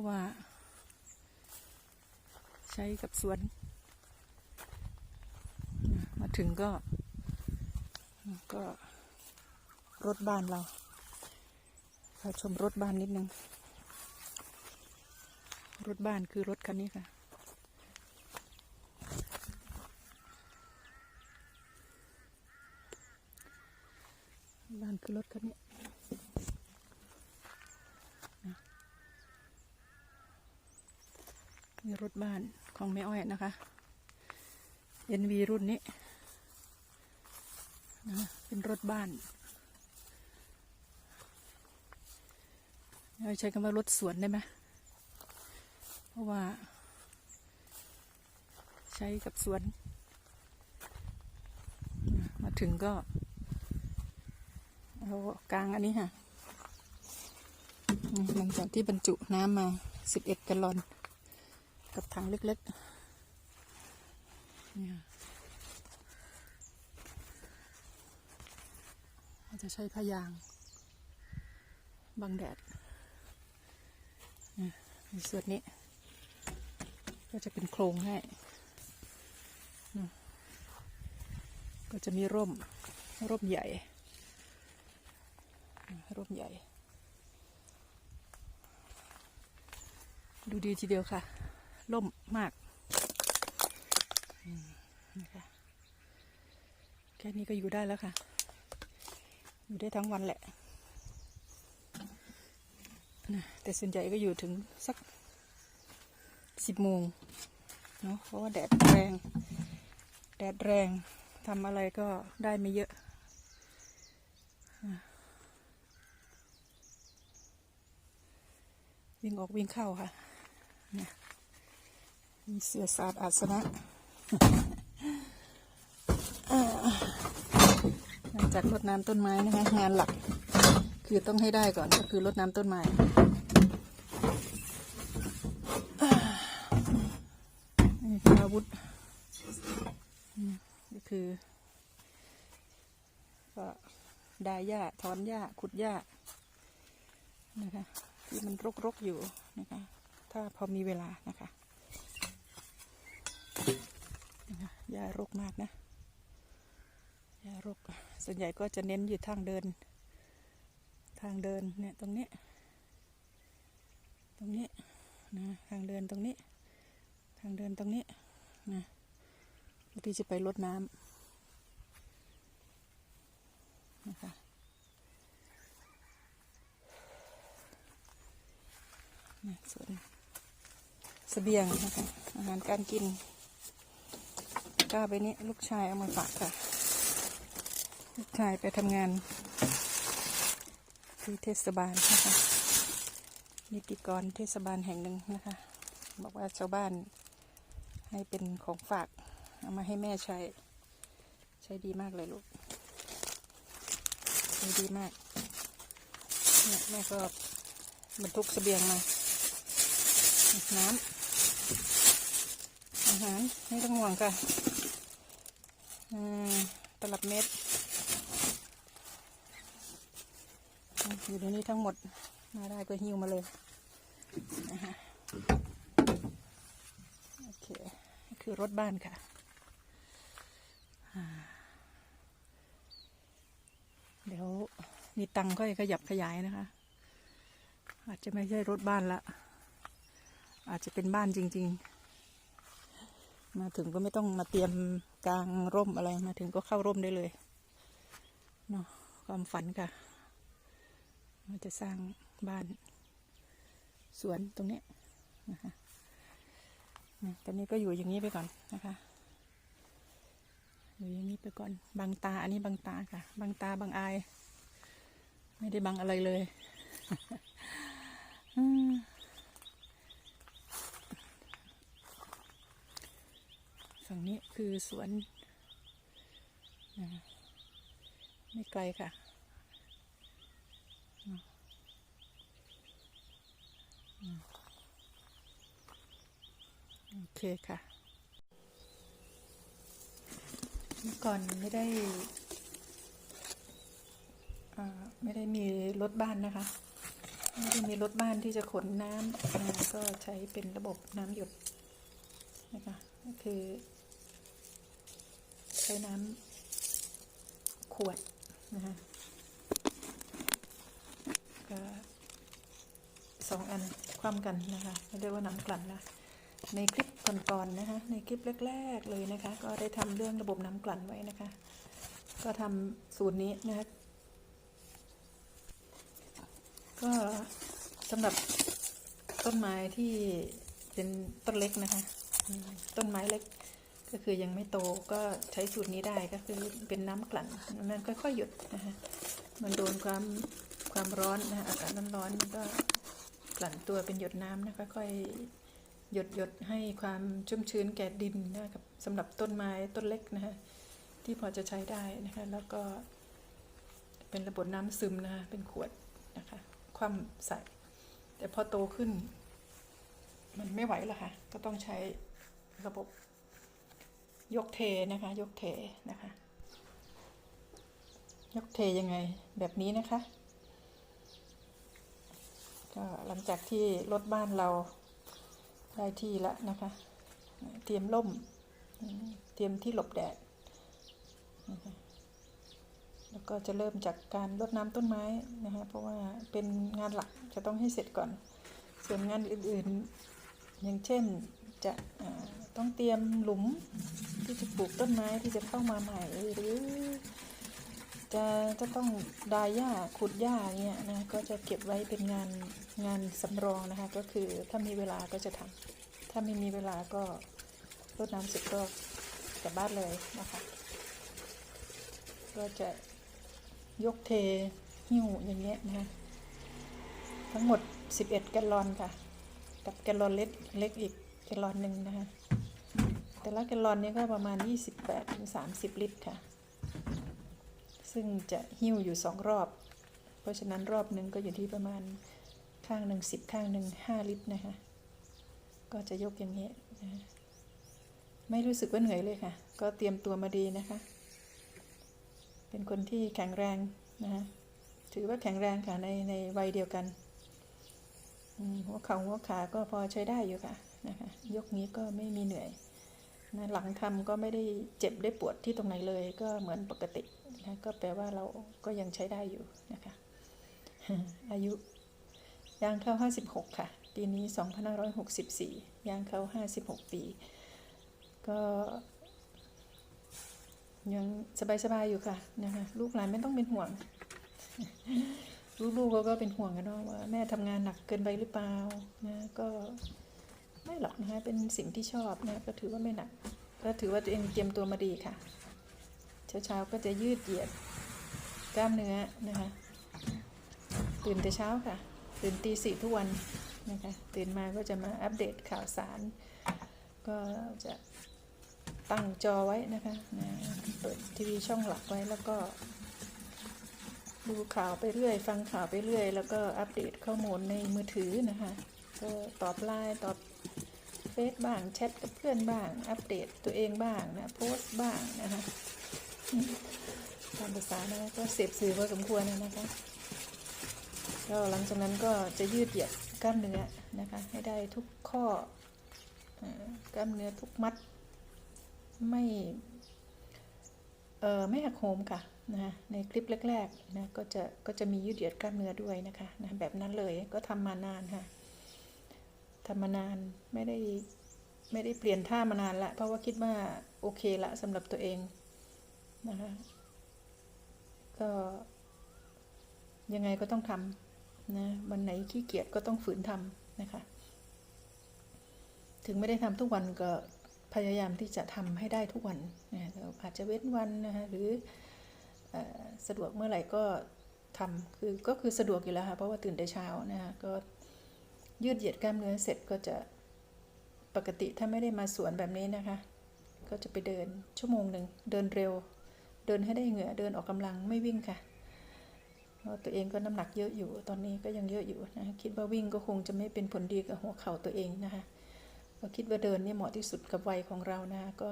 ราะว่า ใช้กับสวน มาถึงก็ ก็รถบ้านเราพาชมรถบ้านนิดนึง รถบ้านคือรถคันนี้ค่ะ บ้านคือรถคันนี้นะ นี่รถบ้านของแม่อ้อยนะคะ NV รุ่นนี้นะเป็นรถบ้านเราใช้คำว่ารถสวนได้ไหมเพราะว่า ใช้กับสวน มาถึงก็เอากลางอันนี้ค่ะหลังจากที่บรรจุน้ำมา11กะลอน กับถังเล็กๆเนี่ยเราจะใช้ผ้ายางบังแดดเนี่ยในส่วนนี้ ก็จะเป็นโครงให้ ก็จะมีร่ม ร่มใหญ่ ร่มใหญ่ ดูดีทีเดียวค่ะ ร่มมากอืมนี่ค่ะแค่นี้ก็อยู่ได้แล้วค่ะ อยู่ได้ทั้งวันแหละนะแต่ส่วนใหญ่ก็อยู่ถึงสักสิบโมงเนาะเพราะว่าแดดแรง แดดแรงทำอะไรก็ได้ไม่เยอะวิ่งออกวิ่งเข้าค่ะเนี่ย มีเสือสาดอาสนะหลังจากรดน้ำต้นไม้นะคะงานหลัก คือต้องให้ได้ก่อนก็คือรดน้ำต้นไม้นี่คืออาวุธนี่คือ ก็ดายหญ้าถอนหญ้าขุดหญ้านะคะที่มันรกๆอยู่นะคะ ถ้าพอมีเวลานะคะ หญ้ารกมากนะหญ้ารก ส่วนใหญ่ก็จะเน้นอยู่ทางเดิน ทางเดินเนี่ยตรงนี้ ตรงนี้นะทางเดินตรงนี้ ทางเดินตรงนี้นะที่จะไปรดน้ำนะคะส่วนเสบียงนะคะอาหารการกิน ก้าไปนี้ ลูกชายเอามาฝากค่ะ ลูกชายไปทำงาน ที่เทศบาลนะคะนิติกรเทศบาลแห่งหนึ่งนะคะ บอกว่าชาวบ้านให้เป็นของฝาก เอามาให้แม่ใช้ ใช้ดีมากเลยลูกใช้ดีมากเนี่ยแม่ก็บรรทุกเสบียงมา น้ำอาหารไม่ต้องห่วงค่ะ ตลับเม็ด อยู่ในนี้ทั้งหมด มาได้ก็หิ้วมาเลยนะคะโอเคนี่คือรถบ้านค่ะ เดี๋ยวมีตังค์ก็ขยับขยายนะคะ อาจจะไม่ใช่รถบ้านละ อาจจะเป็นบ้านจริง ๆ มาถึงก็ไม่ต้องมาเตรียม กลางร่มอะไรมาถึงก็เข้าร่มได้เลยเนาะความฝันค่ะเราจะสร้างบ้านสวนตรงนี้นะคะตอนนี้ก็อยู่อย่างนี้ไปก่อนนะคะอยู่อย่างนี้ไปก่อนบางตาอันนี้บางตาค่ะบางตาบางอาย ไม่ได้บังอะไรเลย อืม ฝั่งนี้คือสวนไม่ไกลค่ะ โอเคค่ะ เมื่อก่อนไม่ได้ ไม่ได้มีรถบ้านนะคะ ไม่ได้มีรถบ้านที่จะขนน้ำก็ใช้เป็นระบบน้ำหยดนะคะ ก็คือ ช้น้ำขวดนะคะสองอันคว่ำกันนะคะเรียกว่าน้ำกลั่นนะในคลิปก่อนๆนะคะในคลิปแรก ๆเลยนะคะ ก็ได้ทำเรื่องระบบน้ำกลั่นไว้นะคะ ก็ทำสูตรนี้นะคะก็สำหรับต้นไม้ที่เป็นต้นเล็กนะคะ ต้นไม้เล็ก ก็คือยังไม่โตก็ใช้สูตรนี้ได้ก็คือเป็นน้ำกลั่นมันค่อยๆหยดนะคะมันโดนความความร้อนนะคะอากาศร้อนๆก็กลั่นตัวเป็นหยดน้ำนะค่อยๆหยดหยดให้ความชุ่มชื้นแก่ดินนะครับสำหรับต้นไม้ต้นเล็กนะคะที่พอจะใช้ได้นะคะแล้วก็เป็นระบบน้ำซึมนะคะเป็นขวดนะคะคว่ำใส่ แต่พอโตขึ้น มันไม่ไหวล้วค่ะก็ต้องใช้ระบบ ยกเทนะคะ ยกเทนะคะ ยกเทยังไงแบบนี้นะคะ ก็หลังจากที่รถบ้านเราได้ที่แล้วนะคะ เตรียมร่ม เตรียมที่หลบแดดนะคะแล้วก็จะเริ่มจากการรดน้ำต้นไม้นะคะเพราะว่าเป็นงานหลักจะต้องให้เสร็จก่อน ส่วนงานอื่นๆ อย่างเช่นจะ ต้องเตรียมหลุมที่จะปลูกต้นไม้ที่จะเข้ามาใหม่หรือจะจะต้องดายหญ้าขุดหญ้าเนี่ยนะก็จะเก็บไว้เป็นงานงานสำรองนะคะ ก็คือถ้ามีเวลาก็จะทำถ้าไม่มีเวลาก็รดน้ำเสร็จก็กลับบ้านเลยนะคะ ก็จะยกเทหิ้วอย่างเงี้ยนะคะทั้งหมด 11 แกลลอนค่ะ กับแกลลอนเล็กเล็กอีกแกลลอนหนึ่งนะคะ แต่ละแกลลอนเนี้ก็ประมาณ 28-30 ลิตรค่ะ ซึ่งจะหิ้วอยู่สองรอบ เพราะฉะนั้นรอบหนึ่งก็อยู่ที่ประมาณข้างหนึ่งสิบข้างหนึ่งห้าลิตรนะคะ ก็จะยกอย่างเงี้นะะไม่รู้สึกว่าเหนื่อยเลยค่ะ ก็เตรียมตัวมาดีนะคะ เป็นคนที่แข็งแรงนะคะถือว่าแข็งแรงค่ะในในวัยเดียวกัน หัวเข่าหัวขาก็พอใช้ได้อยู่ค่ะนะคะ ยกนี้ก็ไม่มีเหนื่อย นะหลังทำก็ไม่ได้เจ็บได้ปวดที่ตรงไหนเลย ก็เหมือนปกตินะก็แปลว่าเราก็ยังใช้ได้อยู่นะคะอายุย่างเข้า 56 ค่ะ ปีนี้ 2564 ย่างเข้า 56 ปี ก็ ยังสบายๆอยู่ค่ะนะคะลูกหลานไม่ต้องเป็นห่วง ลูกๆเขาก็เป็นห่วงกันเนาะว่าแม่ทำงานหนักเกินไปหรือเปล่านะก็ ไม่หรอกนะคะเป็นสิ่งที่ชอบนะก็ถือว่าไม่หนัก ก็ถือว่าตัวเองเตรียมตัวมาดีค่ะ เช้าๆก็จะยืดเหยียดกล้ามเนื้อนะคะ ตื่นแต่เช้าค่ะ ตื่นตีสี่ทุกวันนะคะ ตื่นมาก็จะมาอัปเดตข่าวสาร ก็จะตั้งจอไว้นะคะนะเปิดทีวีช่องหลักไว้แล้วก็ ดูข่าวไปเรื่อย ฟังข่าวไปเรื่อย แล้วก็อัปเดตข้อมูลในมือถือนะคะก็ตอบไลน์ตอบ เฟซบ้างแชทกับเพื่อนบ้าง อัปเดตตัวเองบ้างนะโพสต์บ้างนะคะตามภาษานะก็เสพสื่อพอสมควรนะคะก็หลังจากนั้นก็จะยืดเหยียดกล้ามเนื้อนะคะให้ได้ทุกข้อกล้ามเนื้อทุกมัด ไม่เอ่อไม่หักโหมค่ะนะในคลิปแรกๆนะก็จะก็จะมียืดเหยียดกล้ามเนื้อด้วยนะคะนะแบบนั้นเลยก็ทำมานานค่ะ ทำมานานไม่ได้ไม่ได้เปลี่ยนท่ามานานละ เพราะว่าคิดว่าโอเคละสำหรับตัวเองนะคะก็ยังไงก็ต้องทำนะวันไหนขี้เกียจก็ต้องฝืนทำนะคะ ถึงไม่ได้ทำทุกวันก็พยายามที่จะทำให้ได้ทุกวันนะอาจจะเว้นวันนะคะหรืออสะดวกเมื่อไหร่ก็ทำคือก็คือสะดวกอยู่แล้วค่ะเพราะว่าตื่นแต่เช้านะคะก็ ยืดเหยียดกล้ามเนื้อเสร็จก็จะปกติถ้าไม่ได้มาสวนแบบนี้นะคะ ก็จะไปเดินชั่วโมงหนึ่งเดินเร็ว เดินให้ได้เหงื่อเดินออกกำลังไม่วิ่งค่ะเพราะตัวเองก็น้ำหนักเยอะอยู่ตอนนี้ก็ยังเยอะอยู่นะคิดว่าวิ่งก็คงจะไม่เป็นผลดีกับหัวเข่าตัวเองนะคะก็คิดว่าเดินเนี่ยเหมาะที่สุดกับวัยของเรานะก็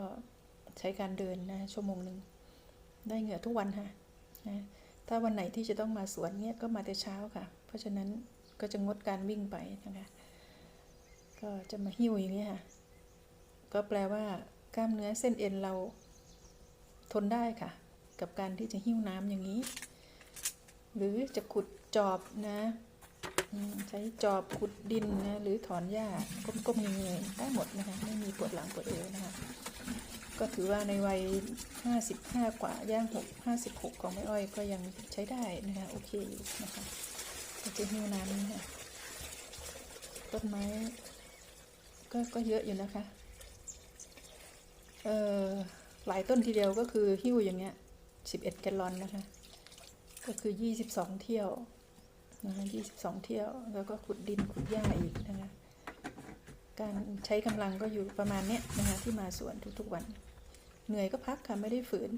ใช้การเดินนะชั่วโมงหนึ่งได้เหงื่อทุกวันค่ะนะถ้าวันไหนที่จะต้องมาสวนเนี่ยก็มาแต่เช้าค่ะ เพราะฉะนั้น ก็จะงดการวิ่งไปนะคะ ก็จะมาหิ้วอย่างนี้ค่ะ ก็แปลว่ากล้ามเนื้อเส้นเอ็นเราทนได้ค่ะ กับการที่จะหิ้วน้ำอย่างนี้ หรือจะขุดจอบนะใช้จอบขุดดินนะหรือถอนหญ้าก้มๆเงยๆได้หมดนะคะ ไม่มีปวดหลังปวดเอวนะคะ ก็ถือว่าในวัย 55 กว่าย่าง 6 56 ของแม่อ้อยก็ยังใช้ได้นะคะ โอเคนะคะ จะหิ้วน้ำนะคะต้นไม้ก็ก็เยอะอยู่นะคะ เอ่อหลายต้นทีเดียวก็คือหิ้วอย่างเงี้ย11แกลลอนนะคะ ก็คือ22เที่ยวนะคะ22เที่ยว แล้วก็ขุดดินขุดหญ้าอีกนะคะ การใช้กำลังก็อยู่ประมาณเนี้ยนะคะที่มาสวนทุกๆวัน เหนื่อยก็พักค่ะไม่ได้ฝืน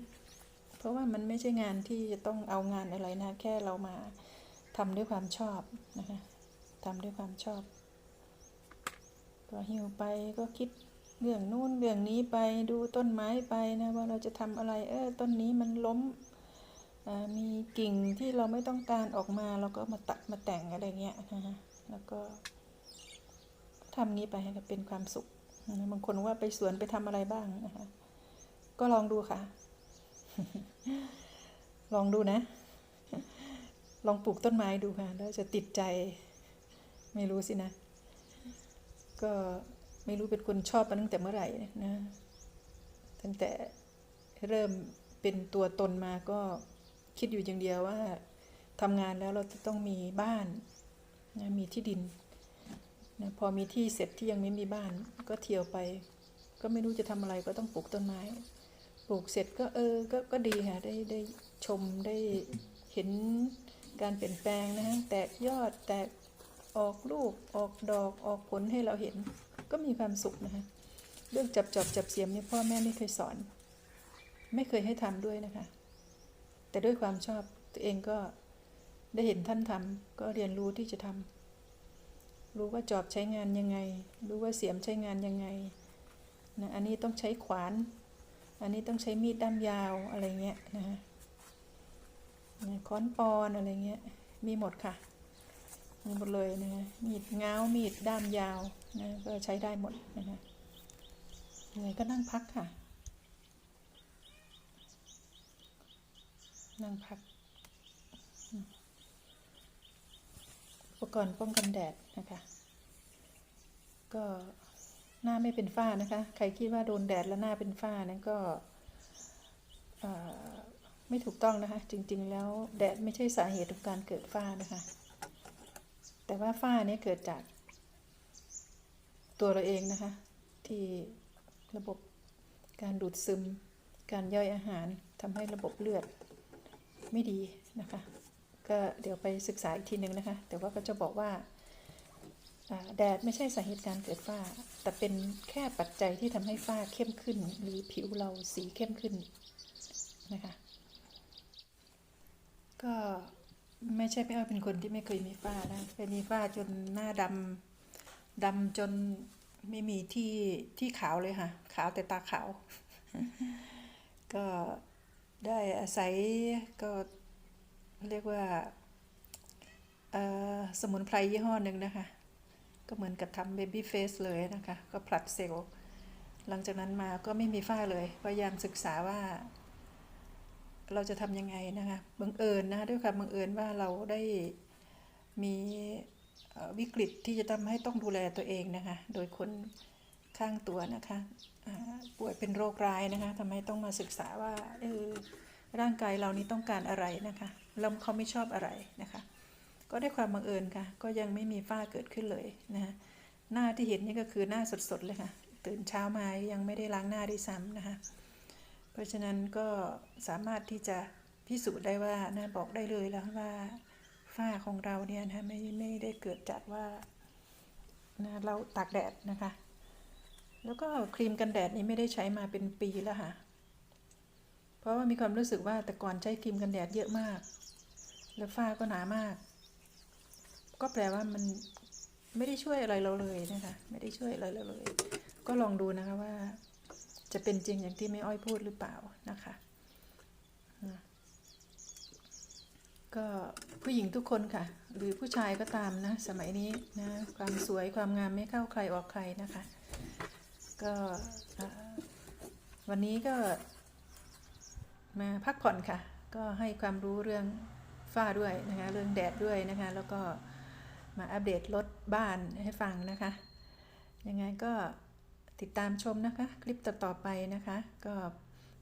เพราะว่ามันไม่ใช่งานที่จะต้องเอางานอะไรนะ แค่เรามา ทำด้วยความชอบนะคะทำด้วยความชอบ ก็หิวไปก็คิดเรื่องนู่นเรื่องนี้ไปดูต้นไม้ไปนะว่าเราจะทำอะไรเออต้นนี้มันล้มมีกิ่งที่เราไม่ต้องการออกมาเราก็มาตัดมาแต่งอะไรเงี้ยนะคะแล้วก็ทำนี้ไปให้เป็นความสุขนะบางคนว่าไปสวนไปทำอะไรบ้างนะคะ ก็ลองดูค่ะ ลองดูนะ ลองปลูกต้นไม้ดูค่ะ แล้วจะติดใจไม่รู้สินะ ก็ไม่รู้เป็นคนชอบมาตั้งแต่เมื่อไหร่นะ ตั้งแต่เริ่มเป็นตัวตนมาก็คิดอยู่อย่างเดียวว่าทำงานแล้วเราจะต้องมีบ้านนะมีที่ดินนะพอมีที่เสร็จที่ยังไม่มีบ้าน ก็เที่ยวไป ก็ไม่รู้จะทำอะไรก็ต้องปลูกต้นไม้ ปลูกเสร็จก็เออ ก็ก็ดีค่ะได้ได้ชมได้เห็น การเปลี่ยนแปลงนะฮะแตกยอดแตกออกลูกออกดอกออกผลให้เราเห็น ก็มีความสุขนะคะเรื่องจับจอบจับเสียมเนี่ยพ่อแม่ไม่เคยสอน ไม่เคยให้ทำด้วยนะคะ แต่ด้วยความชอบตัวเองก็ได้เห็นท่านทำก็เรียนรู้ที่จะทำรู้ว่าจอบใช้งานยังไง รู้ว่าเสียมใช้งานยังไงนะอันนี้ต้องใช้ขวาน อันนี้ต้องใช้มีดด้ามยาวอะไรเงี้ยนะฮะ ค้อนปอนอะไรเงี้ย มีหมดค่ะ มีหมดเลยนะฮะมีดเงามีดด้ามยาวนะก็ใช้ได้หมดนะฮะเหนื่อยก็นั่งพักค่ะ นั่งพัก อุปกรณ์ป้องกันแดดนะคะ ก็หน้าไม่เป็นฝ้านะคะ ใครคิดว่าโดนแดดแล้วหน้าเป็นฝ้านั้นก็อ่อ ไม่ถูกต้องนะคะ จริงๆ แล้วแดดไม่ใช่สาเหตุของการเกิดฝ้านะคะ แต่ว่าฝ้านี้เกิดจากตัวเราเองนะคะ ที่ระบบการดูดซึม การย่อยอาหารทำให้ระบบเลือดไม่ดีนะคะ ก็เดี๋ยวไปศึกษาอีกทีหนึ่งนะคะ แต่ว่าก็จะบอกว่าแดดไม่ใช่สาเหตุการเกิดฝ้า แต่เป็นแค่ปัจจัยที่ทำให้ฝ้าเข้มขึ้น หรือผิวเราสีเข้มขึ้นนะคะ ก็ไม่ใช่ไม่อ้อยเป็นคนที่ไม่เคยมีฝ้านะเคยมีฝ้าจนหน้าดำดำจนไม่มีที่ที่ขาวเลยค่ะ ขาวแต่ตาขาว ก็ได้อาศัยก็เรียกว่าสมุนไพรยี่ห้อหนึ่งนะคะ ก็เหมือนกับทำเบบี้เฟสเลยนะคะ ก็ผลัดเซลล์ หลังจากนั้นมาก็ไม่มีฝ้าเลย พยายามศึกษาว่า เราจะทำยังไงนะคะบังเอิญนะคะด้วยความบังเอิญว่าเราได้มีวิกฤตที่จะทำให้ต้องดูแลตัวเองนะคะ โดยคนข้างตัวนะคะป่วยเป็นโรคร้ายนะคะทำให้ต้องมาศึกษาว่าเออร่างกายเรานี้ต้องการอะไรนะคะแล้วเขาไม่ชอบอะไรนะคะ ก็ได้ความบังเอิญค่ะ ก็ยังไม่มีฝ้าเกิดขึ้นเลยนะคะหน้าที่เห็นนี่ก็คือหน้าสดๆเลยค่ะ ตื่นเช้ามายังไม่ได้ล้างหน้าด้วยซ้ำนะคะ ราะฉะนั้นก็สามารถที่จะพิสูจน์ได้ว่านะบอกได้เลยแล้วว่าฝ้าของเราเนี่ยนะไม่ไม่ได้เกิดจากว่านะเราตากแดดนะคะ แล้วก็ครีมกันแดดนี้ไม่ได้ใช้มาเป็นปีแล้วค่ะ เพราะว่ามีความรู้สึกว่าแต่ก่อนใช้ครีมกันแดดเยอะมาก แล้วฝ้าก็หนามาก ก็แปลว่ามันไม่ได้ช่วยอะไรเราเลยนะคะ ไม่ได้ช่วยอะไรเราเลย ก็ลองดูนะคะว่า จะเป็นจริงอย่างที่แม่อ้อยพูดหรือเปล่านะคะอะก็ผู้หญิงทุกคนค่ะ หรือผู้ชายก็ตามนะสมัยนี้นะความสวยความงามไม่เข้าใครออกใครนะคะ ก็วันนี้ก็มาพักผ่อนค่ะ ก็ให้ความรู้เรื่องฝ้าด้วยนะคะ เรื่องแดดด้วยนะคะ แล้วก็มาอัปเดตรถบ้านให้ฟังนะคะ ยังไงก็ ติดตามชมนะคะ คลิปต่อๆไปนะคะ ก็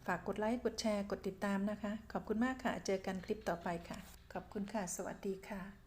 ฝากกดไลค์กดแชร์กดติดตามนะคะ ขอบคุณมากค่ะ เจอกันคลิปต่อไปค่ะ ขอบคุณค่ะ สวัสดีค่ะ